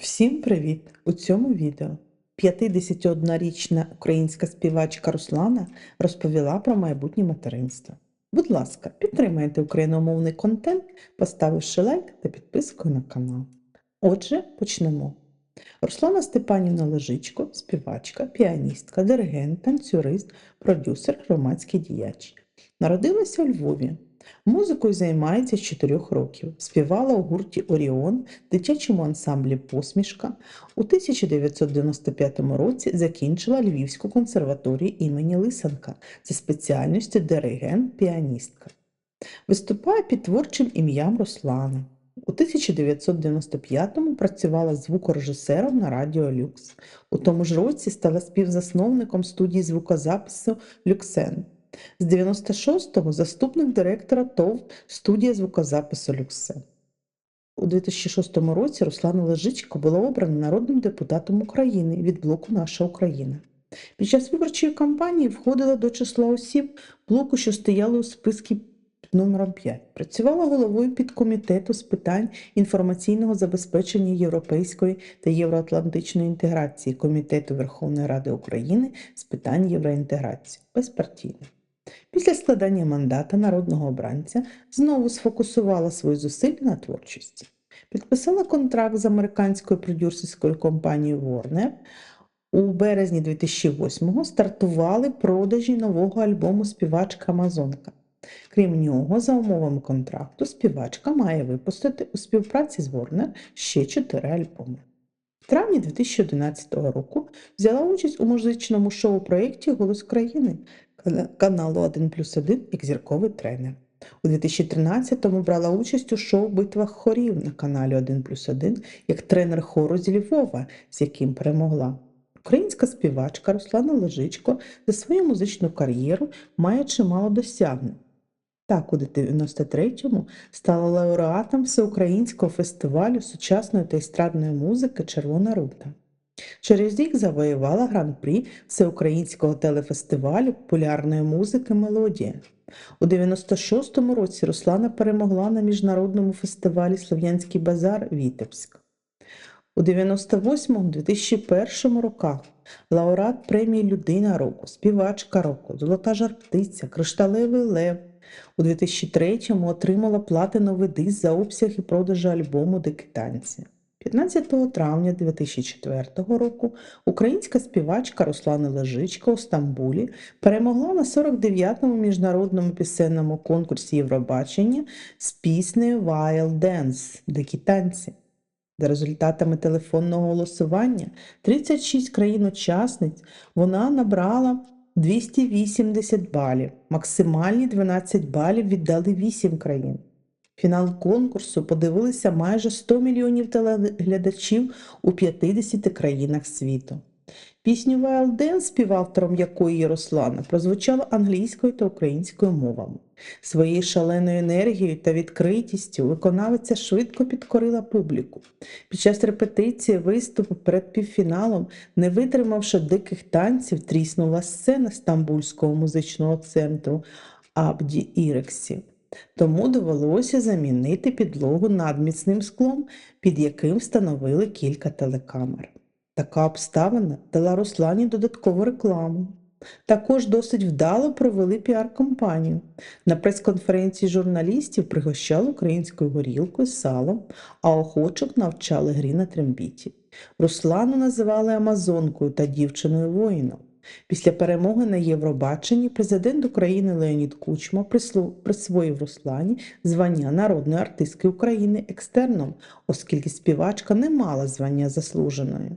Всім привіт! У цьому відео 51-річна українська співачка Руслана розповіла про майбутнє материнство. Будь ласка, підтримайте україномовний контент, поставивши лайк та підпискою на канал. Отже, почнемо. Руслана Степанівна Лежичко, співачка, піаністка, диригент, танцюрист, продюсер, громадський діяч. Народилася у Львові. Музикою займається з 4 років. Співала у гурті Оріон, дитячому ансамблі Посмішка. У 1995 році закінчила Львівську консерваторію імені Лисенка за спеціальністю диригент-піаністка. Виступає під творчим ім'ям Руслана. У 1995-му працювала звукорежисером на Радіо Люкс. У тому ж році стала співзасновником студії звукозапису Люксен. З 96-го заступник директора ТОВ студія звукозапису Люксен. У 2006 році Руслана Лежичко була обрана народним депутатом України від блоку Наша Україна. Під час виборчої кампанії входила до числа осіб блоку, що стояли у списку під номером 5. Працювала головою підкомітету з питань інформаційного забезпечення європейської та євроатлантичної інтеграції Комітету Верховної Ради України з питань євроінтеграції безпартійно. Після складання мандата народного обранця знову сфокусувала свої зусилля на творчості. Підписала контракт з американською продюсерською компанією Warner. У березні 2008-го стартували продажі нового альбому співачка Амазонка. Крім нього, за умовами контракту, співачка має випустити у співпраці з Warner ще чотири альбоми. В травні 2011 року взяла участь у музичному шоу-проєкті Голос країни кана- каналу 1 плюс 1 як зірковий тренер. У 2013-му брала участь у шоу Битвах хорів на каналі 1 плюс 1 як тренер хору зі Львова, з яким перемогла. Українська співачка Руслана Лежичко за свою музичну кар'єру має чимало досягнень. Так, у 93-му стала лауреатом Всеукраїнського фестивалю сучасної та естрадної музики Червона рута. Через рік завоювала гран-прі Всеукраїнського телефестивалю популярної музики Мелодія. У 96-му році Руслана перемогла на міжнародному фестивалі Слов'янський базар Вітебськ. У 98-2001 роках лауреат премії Людина року, співачка року, Золота жарптиця, Кришталевий лев. У 2003-му отримала платиновий диск за обсяг і продажі альбому Дикі танці. 15 травня 2004 року українська співачка Руслана Лежичка у Стамбулі перемогла на 49-му міжнародному пісенному конкурсі Євробачення з піснею Wild Dance Дикі танці. За результатами телефонного голосування 36 країн-учасниць вона набрала 280 балів. Максимальні 12 балів віддали 8 країн. Фінал конкурсу подивилися майже 100 мільйонів телеглядачів у 50 країнах світу. Пісню Wild Dance, співавтором якої є Руслана, прозвучала англійською та українською мовами. Своєю шаленою енергією та відкритістю виконавиця швидко підкорила публіку. Під час репетиції виступу перед півфіналом, не витримавши диких танців, тріснула сцена Стамбульського музичного центру Абді Ірексі. Тому довелося замінити підлогу надміцним склом, під яким встановили кілька телекамер. Така обставина дала Руслані додаткову рекламу. Також досить вдало провели піар-компанію. На прес-конференції журналістів пригощали українською горілкою, салом, а охочок навчали грі на трембіті. Руслану називали Амазонкою та дівчиною воїном. Після перемоги на Євробаченні президент України Леонід Кучма присвоїв Руслані звання народної артистки України екстерном, оскільки співачка не мала звання заслуженої.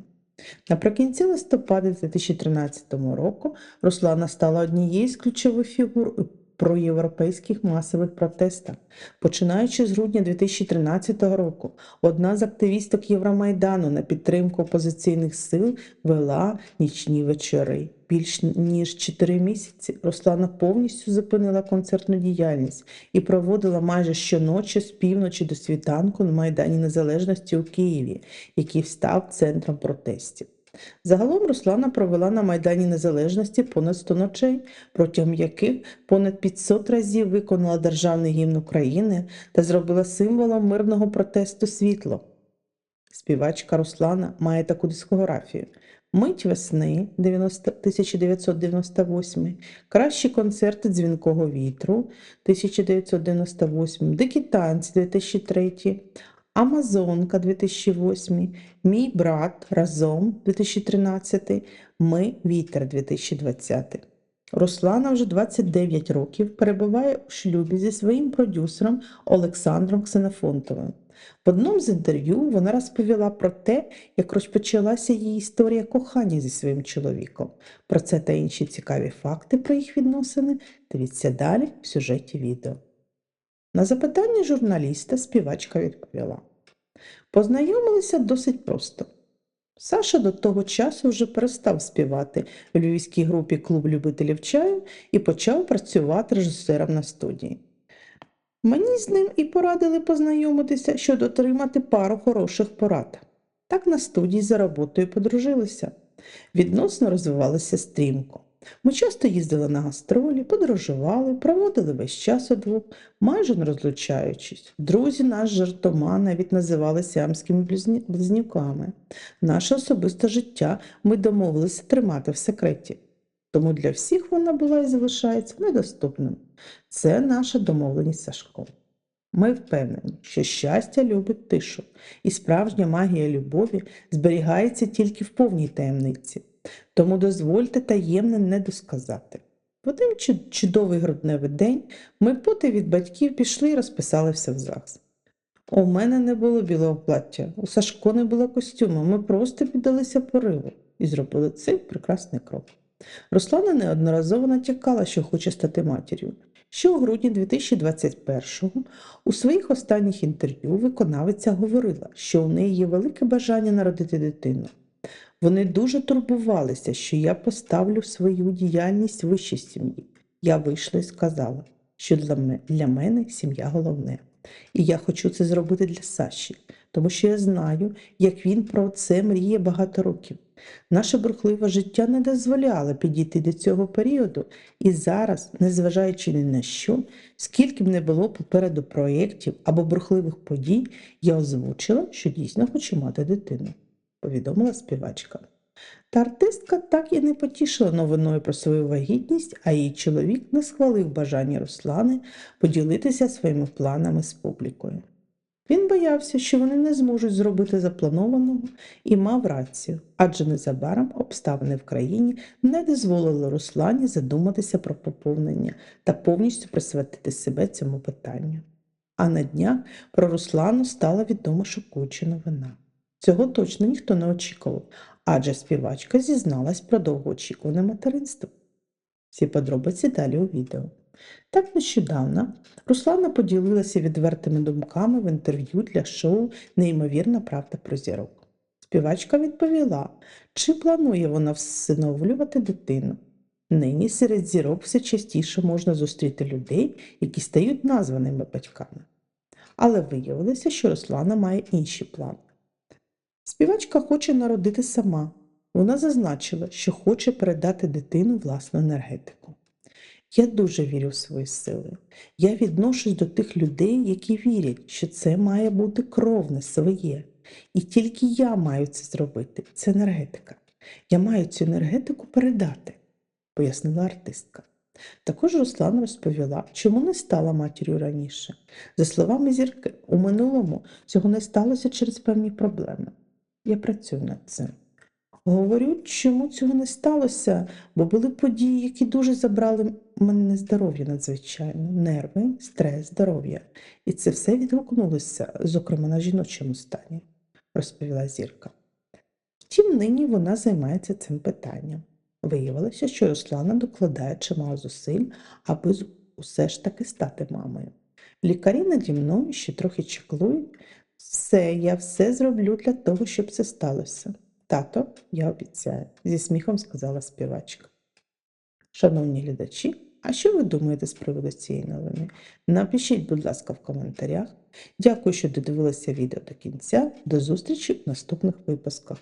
Наприкінці листопада 2013 року Руслана стала однією з ключових фігур проєвропейських масових протестах. Починаючи з грудня 2013 року, одна з активісток Євромайдану на підтримку опозиційних сил вела нічні вечори. Більш ніж 4 місяці Руслана повністю зупинила концертну діяльність і проводила майже щоночі з півночі до світанку на Майдані Незалежності у Києві, який став центром протестів. Загалом Руслана провела на Майдані Незалежності понад 100 ночей, протягом яких понад 500 разів виконала державний гімн України та зробила символом мирного протесту світло. Співачка Руслана має таку дискографію. Мить весни 1998, кращі концерти дзвінкого вітру 1998, Дикі танці 2003, Амазонка 2008, Мій брат разом 2013, Ми Вітер 2020. Руслана вже 29 років перебуває у шлюбі зі своїм продюсером Олександром Ксенофонтовим. В одному з інтерв'ю вона розповіла про те, як розпочалася її історія кохання зі своїм чоловіком. Про це та інші цікаві факти про їх відносини дивіться далі в сюжеті відео. На запитання журналіста співачка відповіла: Познайомилися досить просто. Саша до того часу вже перестав співати в львівській групі Клуб любителів чаю і почав працювати режисером на студії. Мені з ним і порадили познайомитися, щоб отримати пару хороших порад. Так на студії за роботою подружилися. Відносно розвивалися стрімко. Ми часто їздили на гастролі, подорожували, проводили весь час удвох, майже не розлучаючись. Друзі наш жартома навіть називали сіамськими близнюками. Наше особисте життя ми домовилися тримати в секреті. Тому для всіх вона була і залишається недоступним. Це наша домовленість Сашком. Ми впевнені, що щастя любить тишу, і справжня магія любові зберігається тільки в повній таємниці. Тому дозвольте таємне не досказати. В один чудовий грудневий день ми поти від батьків пішли і розписали все в ЗАГС. У мене не було білого плаття, у Сашко не було костюму, ми просто піддалися пориву і зробили цей прекрасний крок. Руслана неодноразово натякала, що хоче стати матір'ю. Ще у грудні 2021-го у своїх останніх інтерв'ю виконавиця говорила, що у неї є велике бажання народити дитину. Вони дуже турбувалися, що я поставлю свою діяльність вище сім'ї. Я вийшла і сказала, що для ме- для мене сім'я головне. І я хочу це зробити для Саші, тому що я знаю, як він про це мріє багато років. Наше бурхливе життя не дозволяло підійти до цього періоду, і зараз, незважаючи ні на що, скільки б не було попереду проєктів або бурхливих подій, я озвучила, що дійсно хочу мати дитину, повідомила співачка. Та артистка так і не потішила новиною про свою вагітність, а її чоловік не схвалив бажання Руслани поділитися своїми планами з публікою. Він боявся, що вони не зможуть зробити запланованого і мав рацію, адже незабаром обставини в країні не дозволили Руслані задуматися про поповнення та повністю присвятити себе цьому питанню. А на днях про Руслану стала відома шокуюча новина. Цього точно ніхто не очікував, адже співачка зізналась про довгоочікуване материнство. Всі подробиці далі у відео. Так нещодавно Руслана поділилася відвертими думками в інтерв'ю для шоу Неймовірна правда про зірок. Співачка відповіла, чи планує вона всиновлювати дитину. Нині серед зірок все частіше можна зустріти людей, які стають названими батьками. Але виявилося, що Руслана має інші плани. Співачка хоче народити сама. Вона зазначила, що хоче передати дитину власну енергетику. Я дуже вірю в свої сили. Я відношусь до тих людей, які вірять, що це має бути кровне своє. І тільки я маю це зробити. Це енергетика. Я маю цю енергетику передати, пояснила артистка. Також Руслана розповіла, чому не стала матір'ю раніше. За словами зірки, у минулому цього не сталося через певні проблеми. Я працюю над цим. Говорю, чому цього не сталося, бо були події, які дуже забрали мене здоров'я надзвичайно, нерви, стрес, здоров'я. І це все відгукнулося, зокрема на жіночому стані, розповіла зірка. Втім, нині вона займається цим питанням. Виявилося, що Руслана докладає чимало зусиль, аби усе ж таки стати мамою. Лікарі наді мною ще трохи чеклують. Все, я все зроблю для того, щоб це сталося. Тато, я обіцяю, зі сміхом сказала співачка. Шановні глядачі, а що ви думаєте з приводу цієї новини? Напишіть, будь ласка, в коментарях. Дякую, що додивилися відео до кінця. До зустрічі в наступних випусках.